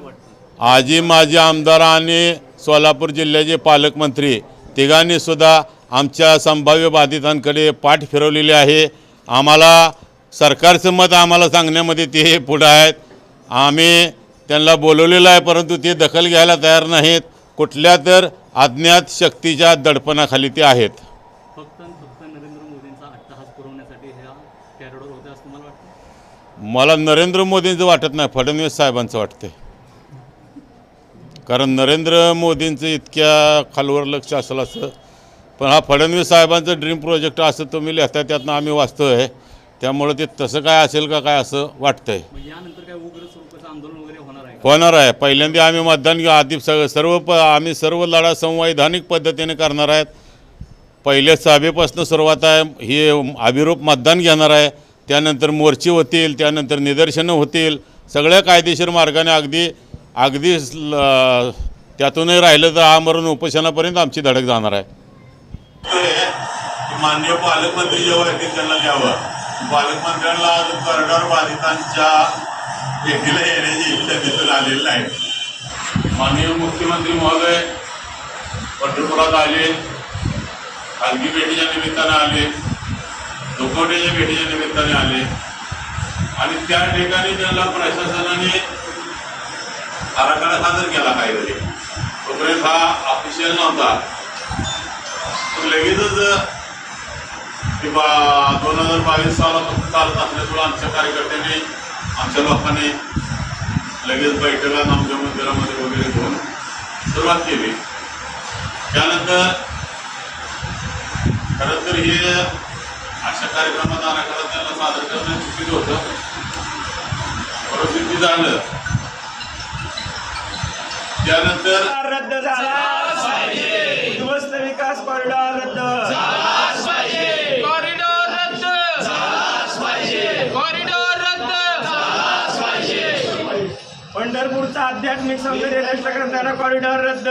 वाटतं? आजी माजी आमदार आणि सोलापूर जिल्ह्याचे पालकमंत्री तिघांनी सुद्धा आमच्या संभाव्य बाधितांकडे पाठ फिरवलेली आहे. आम्हाला सरकारचं मत आम्हाला सांगण्यामध्ये ते पुढं आहेत. आम्ही त्यांना बोलवलेलं आहे परंतु ते दखल घ्यायला तयार नाहीत. कुठल्या तर अज्ञात शक्तीच्या दडपणाखाली ते आहेत. वाटतं? मला नरेंद्र मोदींचं वाटत नाही फडणवीस साहेबांचं वाटतंय. कारण नरेंद्र मोदींचं इतक्या खालवर लक्ष असलं असं. पण हा फडणवीस साहेबांचं ड्रीम प्रोजेक्ट असं तुम्ही लिहिता त्यातनं आम्ही वाचतोय. त्यामुळं ते तसं काय असेल का काय असं वाटतंय. आहे? होणार आहे. पहिल्यांदा आम्ही मतदान घेऊ. आधी सग सर्व प आम्ही सर्व लढा संवैधानिक पद्धतीने करणार आहेत. पहिल्या सभेपासून सुरुवात आहे. हे अभिरूप मतदान घेणार आहे. त्यानंतर मोर्चे होतील त्यानंतर निदर्शनं होतील. सगळ्या कायदेशीर मार्गाने अगदी अगदी त्यातूनही राहिलं तर आमरण उपोषणापर्यंत आमची धडक जाणार आहे. माननीय पालकमंत्री जेव्हा येतील त्यांना द्यावं. पालकमंत्र्यांना आज कॉरिडॉर बाधितांच्या भेटीला येण्याची इच्छा दिसून आलेली नाही माननीय मुख्यमंत्री महोदय पंढरपुरात आले. खाजगी भेटीच्या निमित्तानं आले. दुखवट्याच्या भेटीच्या निमित्ताने आले. आणि त्या ठिकाणी त्यांना प्रशासनाने आराखडा सादर केला काहीतरी तोपर्यंत हा ऑफिशियल नव्हता. पण लगेचच किंवा बा दोन हजार बावीस सालापासून चालत असल्यामुळं आमच्या कार्यकर्त्यांनी आमच्या लोकांनी लगेच बैठका आमच्या मंदिरामध्ये वगैरे घेऊन सुरुवात केली. त्यानंतर खरं तर हे अशा कार्यक्रमात आराखडा त्यांना सादर करणं चुकीचं होतं. परिस्थिती झालं त्यानंतर रद्द झाला. उद्ध्वस्त विकास कॉरिडॉर रद्द. कॉरिडॉर रद्द. कॉरिडॉर रद्द. पंढरपूरचा आध्यात्मिक सौंदर्य नष्ट करणारा कॉरिडॉर रद्द.